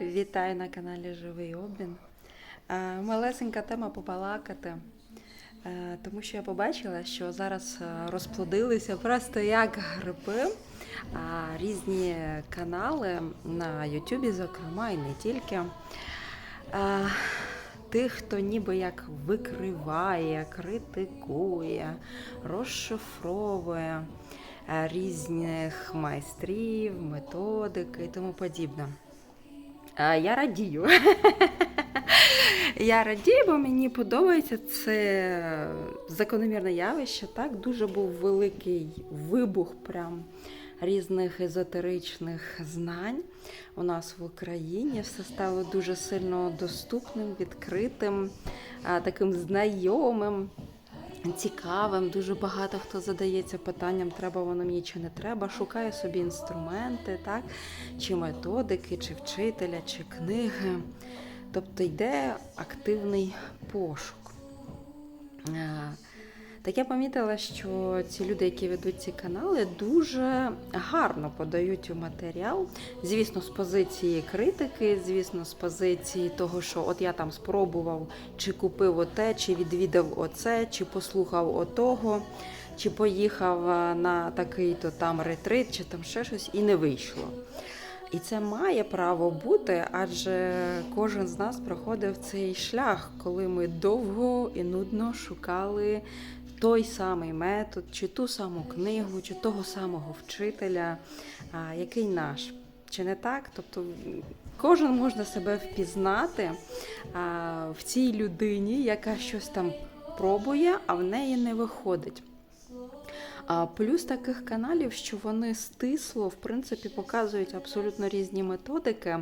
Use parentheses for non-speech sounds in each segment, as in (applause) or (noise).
Вітаю на каналі Живий Обмін. Е, Малесенька тема побалакати, е, тому що я побачила, що зараз е, розплодилися просто як гриби а, різні канали на Ютубі, зокрема, і не тільки. Тих, хто ніби як викриває, критикує, розшифровує різних майстрів, методики і тому подібне. Е, Я радію. (laughs) Я радію, бо мені подобається це закономірне явище. Так, дуже був великий вибух прям різних езотеричних знань у нас в Україні. Все стало дуже сильно доступним, відкритим, таким знайомим. Цікавим, дуже багато хто задається питанням, треба воно мені чи не треба, шукає собі інструменти, так? чи методики, чи вчителя, чи книги. Тобто йде активний пошук. Так я помітила, що ці люди, які ведуть ці канали, дуже гарно подають у матеріал. Звісно, з позиції критики, звісно, з позиції того, що от я там спробував, чи купив оте, чи відвідав оце, чи послухав отого, чи поїхав е, на такий-то там ретрит, чи там ще щось, і не вийшло. І це має право бути, адже кожен з нас проходив цей шлях, коли ми довго і нудно шукали той самий метод, чи ту саму книгу, чи того самого вчителя, який наш. Чи не так? Тобто кожен можна себе впізнати в цій людині, яка щось там пробує, а в неї не виходить. А плюс таких каналів, що вони стисло, в принципі, показують абсолютно різні методики,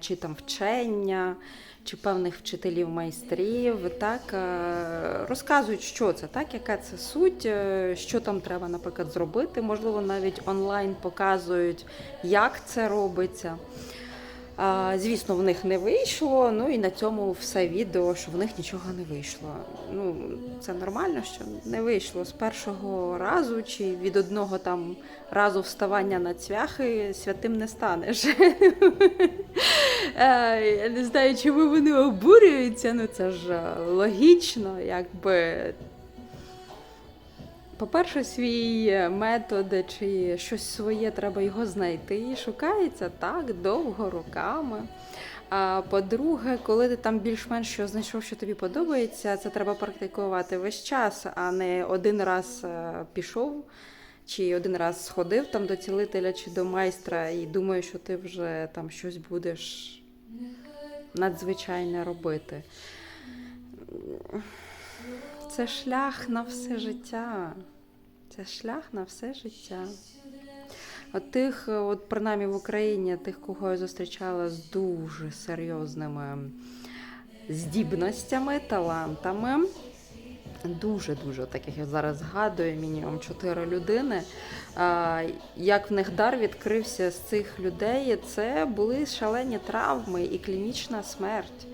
чи там вчення, чи певних вчителів майстрів, так е, розказують, що це, так, яка це суть, е, що там треба, наприклад, зробити. Можливо, навіть онлайн показують, як це робиться. Звісно, в них не вийшло. Ну і на цьому все відео, що в них нічого не вийшло. Ну, це нормально, що не вийшло з першого разу чи від одного там разу вставання на цвяхи святим не станеш. (laughs) Е, Я не знаю, чому вони обурюються. Ну це ж логічно, якби по-перше, свій метод чи щось своє треба його знайти. І шукається так довго роками. А по-друге, коли ти там більш-менш що знайшов, що тобі подобається, це треба практикувати весь час, а не один раз е, пішов чи один раз сходив там до цілителя чи до майстра і думаю, що ти вже там щось будеш надзвичайне робити. Це шлях на все життя. Це шлях на все життя. От тих, от принаймні в Україні, тих, кого я зустрічала з дуже серйозними здібностями, талантами. Дуже-дуже таких я зараз згадую, мінімум чотири людини. Як в них дар відкрився з цих людей, це були шалені травми і клінічна смерть.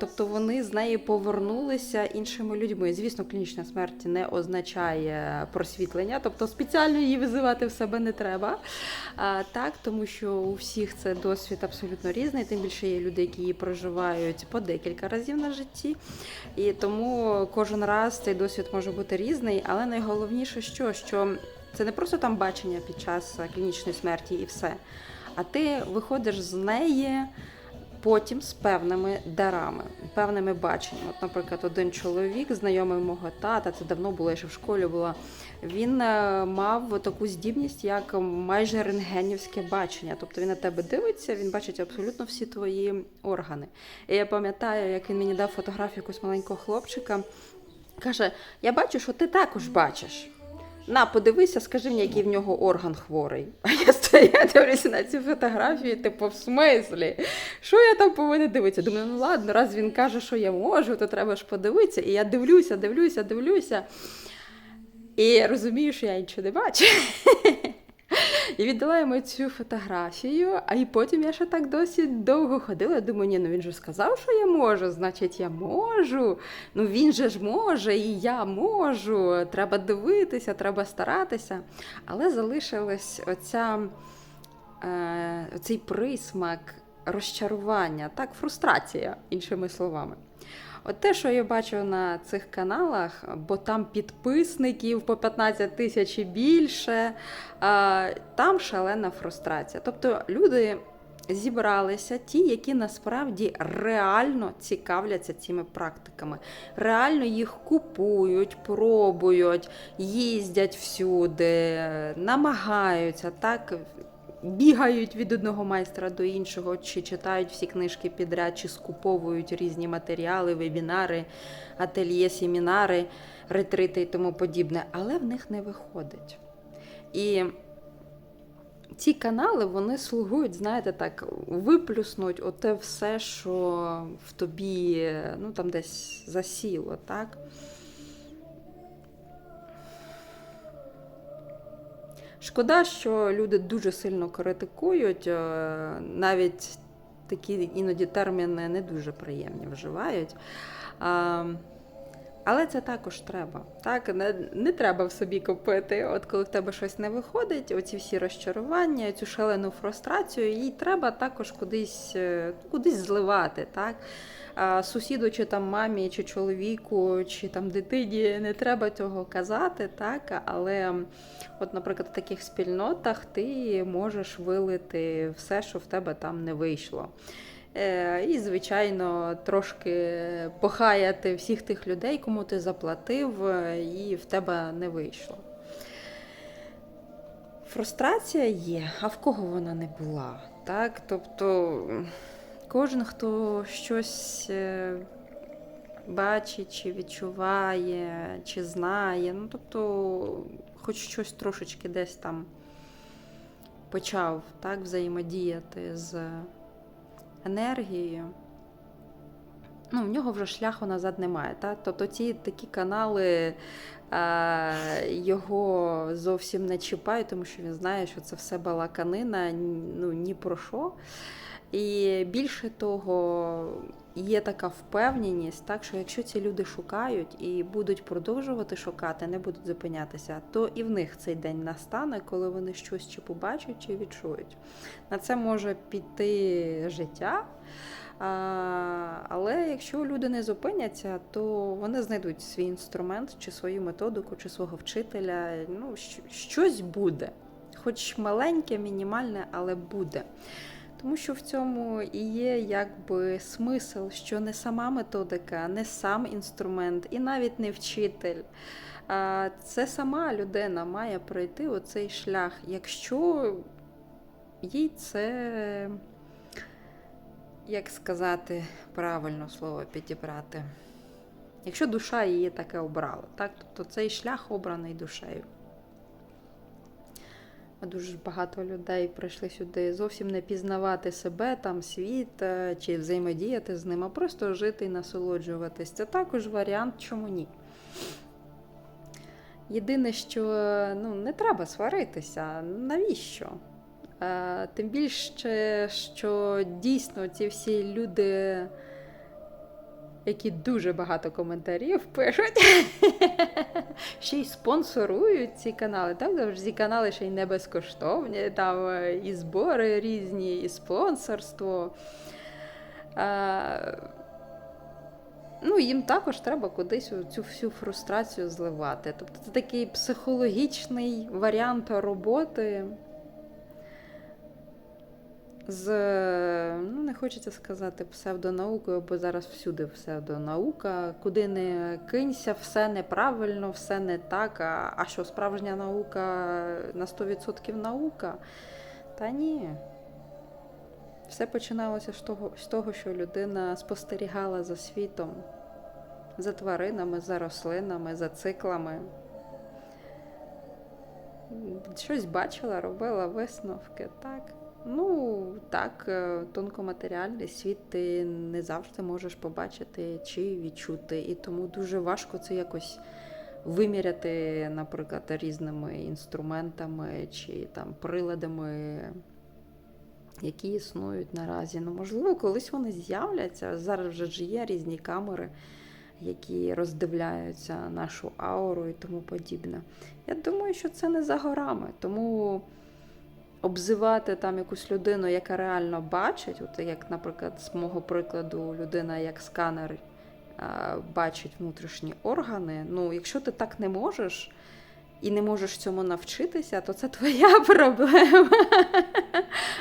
Тобто вони з неї повернулися іншими людьми. Звісно, клінічна смерть не означає просвітлення, тобто спеціально її визивати в себе не треба. Так, тому що у всіх це досвід абсолютно різний. Тим більше є люди, які її проживають по декілька разів на житті. І тому кожен раз цей досвід може бути різний, але найголовніше, що, що це не просто там бачення під час клінічної смерті і все. А ти виходиш з неї потім з певними дарами, певними баченнями. От, наприклад, один чоловік, знайомий мого тата, це давно було, я ще в школі була. Він е, мав таку здібність, як майже рентгенівське бачення. Тобто він на тебе дивиться, він бачить абсолютно всі твої органи. І я пам'ятаю, як він мені дав фотографію якогось маленького хлопчика. Каже: Я бачу, що ти також бачиш. На, подивися, скажи мені, який в нього орган хворий. А я стою, дивлюся на ці фотографії, типу, в смислі? Що я там повинна дивитися? Думаю, ну ладно, раз він каже, що я можу, то треба ж подивитися. І я дивлюся, дивлюся, дивлюся. І розумію, що я нічого не бачу. І віддала йому цю фотографію, а і потім я ще так досить довго ходила. Думаю, ні, ну він же сказав, що я можу, значить, я можу. Ну він же ж може, і я можу. Треба дивитися, треба старатися. Але залишилась оця, е, оцей присмак розчарування, так, фрустрація, іншими словами. От те, що я бачу на цих каналах, бо там підписників по 15 тисяч і більше, там шалена фрустрація. Тобто люди зібралися ті, які насправді реально цікавляться цими практиками, реально їх купують, пробують, їздять всюди, намагаються так. Бігають від одного майстра до іншого, чи читають всі книжки підряд, чи скуповують різні матеріали, вебінари, ательє, семінари, ретрити і тому подібне, але в них не виходить. І ці канали вони слугують, знаєте, так, виплюснуть оте все, що в тобі ну, там десь засіло, так? Шкода, що люди дуже сильно критикують, е, навіть такі іноді терміни не дуже приємні вживають. Але це також треба. Так? Не, не треба в собі купити. От коли в тебе щось не виходить, оці всі розчарування, цю шалену фрустрацію, їй треба також кудись, е, кудись зливати. Так? А сусіду, чи там мамі, чи чоловіку, чи там дитині не треба цього казати, так? але, от, наприклад, в таких спільнотах ти можеш вилити все, що в тебе там не вийшло. Е, І, звичайно, трошки похаяти всіх тих людей, кому ти заплатив, е, і в тебе не вийшло. Фрустрація є, а в кого вона не була? Так? Тобто кожен, хто щось е, бачить, чи відчуває, чи знає, ну тобто, хоч щось трошечки десь там почав так, взаємодіяти з енергією. Ну, в нього вже шляху назад немає. Та? Тобто ці такі канали а, його зовсім не чіпають, тому що він знає, що це все балаканина, ну ні про що. І більше того, є така впевненість, так що якщо ці люди шукають і будуть продовжувати шукати, не будуть зупинятися, то і в них цей день настане, коли вони щось чи побачать, чи відчують. На це може піти життя. Але якщо люди не зупиняться, то вони знайдуть свій інструмент, чи свою методику, чи свого вчителя. Ну, щось буде. Хоч маленьке, мінімальне, але буде. Тому що в цьому і є якби смисл, що не сама методика, не сам інструмент, і навіть не вчитель. Це сама людина має пройти оцей шлях, якщо їй це, як сказати, правильно слово підібрати. Якщо душа її таке обрала, так? тобто цей шлях обраний душею. Дуже багато людей прийшли сюди зовсім не пізнавати себе, там світ е, чи взаємодіяти з ним, а просто жити і насолоджуватись. Це також варіант, чому ні. Єдине, що ну, не треба сваритися. Навіщо? Е, тим більше, що дійсно ці всі люди які дуже багато коментарів пишуть, (laughs) ще й спонсорують ці канали. Так, Тому ці канали ще й не безкоштовні, там е, і збори різні, і спонсорство. А, Ну, їм також треба кудись цю всю фрустрацію зливати. Тобто це такий психологічний варіант роботи з, ну хочеться сказати псевдонаукою, бо зараз всюди псевдонаука. Куди не кинься, все неправильно, все не так. А, а що справжня наука на 100% наука? Та ні. Все починалося з того, з того, що людина спостерігала за світом, за тваринами, за рослинами, за циклами. Щось бачила, робила висновки, так. Ну, так, е, тонкоматеріальний світ ти не завжди можеш побачити чи відчути. І тому дуже важко це якось виміряти, наприклад, різними інструментами чи там приладами, які існують наразі. Ну, можливо, колись вони з'являться. Зараз вже ж є різні камери, які роздивляються нашу ауру і тому подібне. Я думаю, що це не за горами. Тому. Обзивати там якусь людину, яка реально бачить, от як, наприклад, з мого прикладу, людина як сканер е, бачить внутрішні органи. Ну, якщо ти так не можеш і не можеш цьому навчитися, то це твоя (laughs) проблема,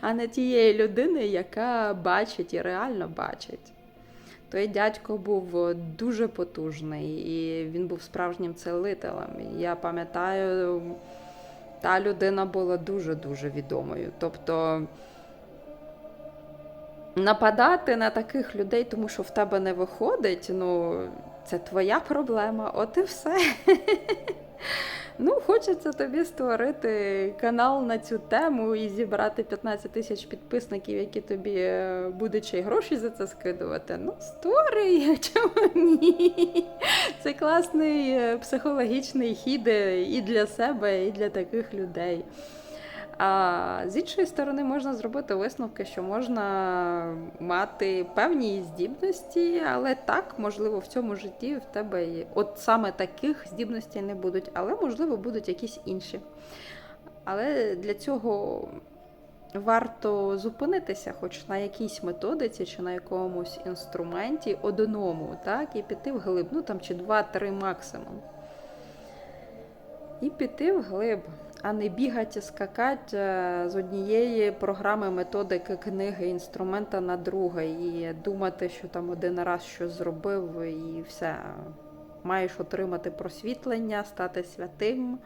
а не тієї людини, яка бачить і реально бачить. Той дядько був дуже потужний, і він був справжнім целителем. Я пам'ятаю, та людина була дуже-дуже відомою. Тобто нападати на таких людей, тому що в тебе не виходить, ну, це твоя проблема, от і все. (laughs) Ну, хочеться тобі створити канал на цю тему і зібрати 15 тисяч підписників, які тобі е, будуть ще й гроші за це скидувати. Ну, створюй, чому (laughs) ні? Це класний е, психологічний хід е, і для себе, і для таких людей. А з іншої сторони, можна зробити висновки, що можна мати певні здібності, але так, можливо, в цьому житті в тебе. От саме таких здібностей не будуть, але, можливо, будуть якісь інші. Але для цього варто зупинитися, хоч на якійсь методиці чи на якомусь інструменті одному, так, і піти вглиб, ну там чи два-три максимум. І піти вглиб а не бігати, скакати з однієї програми, методики, книги, інструмента на друге, і думати, що там один раз щось зробив, і все. Маєш отримати просвітлення, стати святим,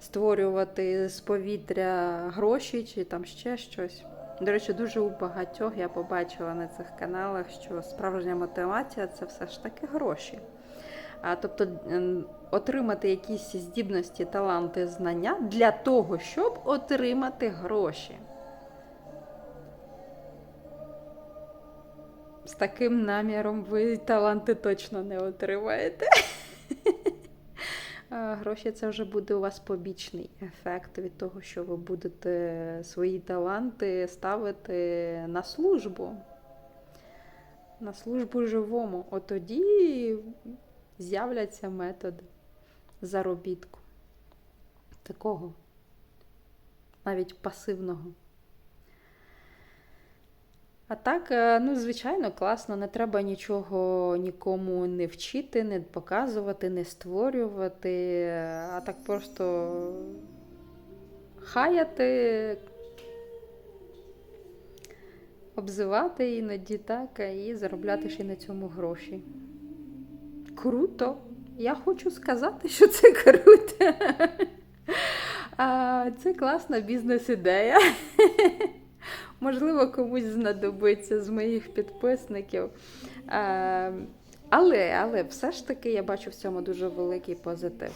створювати з повітря гроші чи там ще щось. До речі, дуже у багатьох я побачила на цих каналах, що справжня мотивація це все ж таки гроші. А, Тобто отримати якісь здібності, таланти, знання для того, щоб отримати гроші. З таким наміром ви таланти точно не отримаєте. (laughs) Гроші це вже буде у вас побічний ефект від того, що ви будете свої таланти ставити на службу. На службу живому. От тоді з'являться методи заробітку. Такого навіть пасивного. А так, е, ну, звичайно, класно, не треба нічого нікому не вчити, не показувати, не створювати, а так просто хаяти, обзивати іноді так, і заробляти ще на цьому гроші. Круто! Я хочу сказати, що це круто. Це класна бізнес-ідея. Можливо, комусь знадобиться з моїх підписників. Але, але все ж таки я бачу в цьому дуже великий позитив.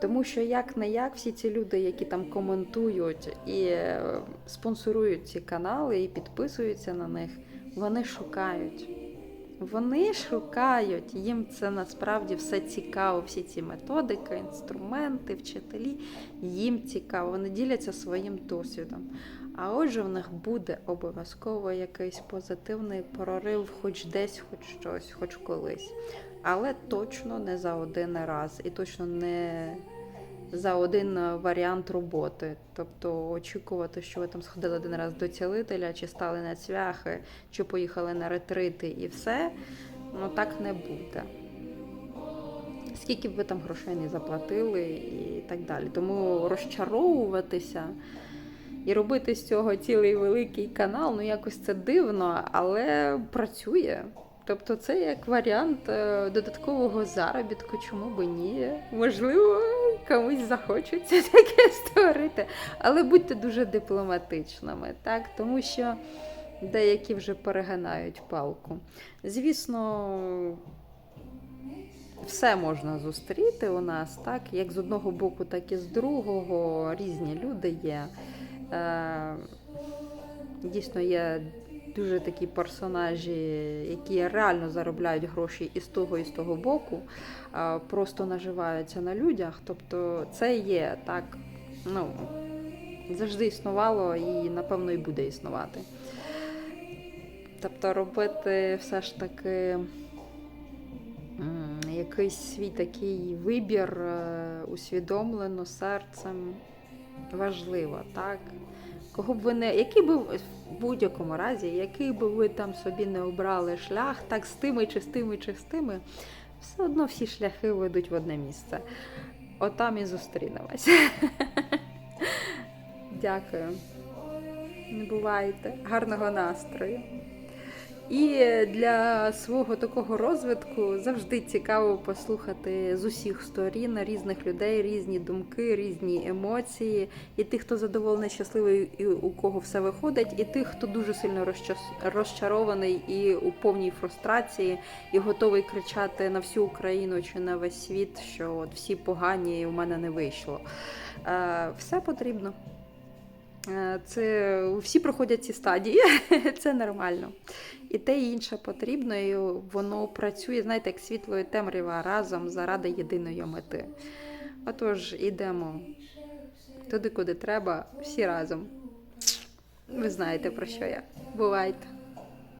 Тому що як не як всі ці люди, які там коментують і е, спонсорують ці канали і підписуються на них, вони шукають. Вони шукають, їм це насправді все цікаво, всі ці методики, інструменти, вчителі. Їм цікаво, вони діляться своїм досвідом. А отже, в них буде обов'язково якийсь позитивний прорив, хоч десь, хоч щось, хоч колись. Але точно не за один раз і точно не за один варіант роботи. Тобто очікувати, що ви там сходили один раз до цілителя, чи стали на цвяхи, чи поїхали на ретрити і все, ну так не буде. Скільки б ви там грошей не заплатили і так далі. Тому розчаровуватися і робити з цього цілий великий канал, ну якось це дивно, але працює. Тобто це як варіант е, додаткового заробітку, чому би ні? Можливо, комусь захочеться (laughs) таке створити. Але будьте дуже дипломатичними, так? тому що деякі вже перегинають палку. Звісно, все можна зустріти у нас, так? як з одного боку, так і з другого. Різні люди є. Е, дійсно, є дуже такі персонажі, які реально заробляють гроші і з того, і з того боку, просто наживаються на людях. Тобто це є так, ну, завжди існувало і, напевно, і буде існувати. Тобто робити все ж таки якийсь свій такий вибір е, усвідомлено серцем важливо, так? Кого б ви не, який би в будь-якому разі, який би ви там собі не обрали шлях, так з тими, чи з тими, чи з тими, все одно всі шляхи ведуть в одне місце. Отам і зустрінемось. (laughs) Дякую. Не бувайте. Гарного настрою. І для свого такого розвитку завжди цікаво послухати з усіх сторін різних людей, різні думки, різні емоції. І тих, хто задоволений, щасливий, і у кого все виходить, і тих, хто дуже сильно розчарований і у повній фрустрації, і готовий кричати на всю Україну чи на весь світ, що от всі погані, і в мене не вийшло. Е, Все потрібно. Е, Це всі проходять ці стадії, (laughs) це нормально. І те і інше потрібно, і воно працює, знаєте, як світло і темрява разом заради єдиної мети. Отож, ідемо туди, куди треба, всі разом. Ви знаєте про що я. Бувайте!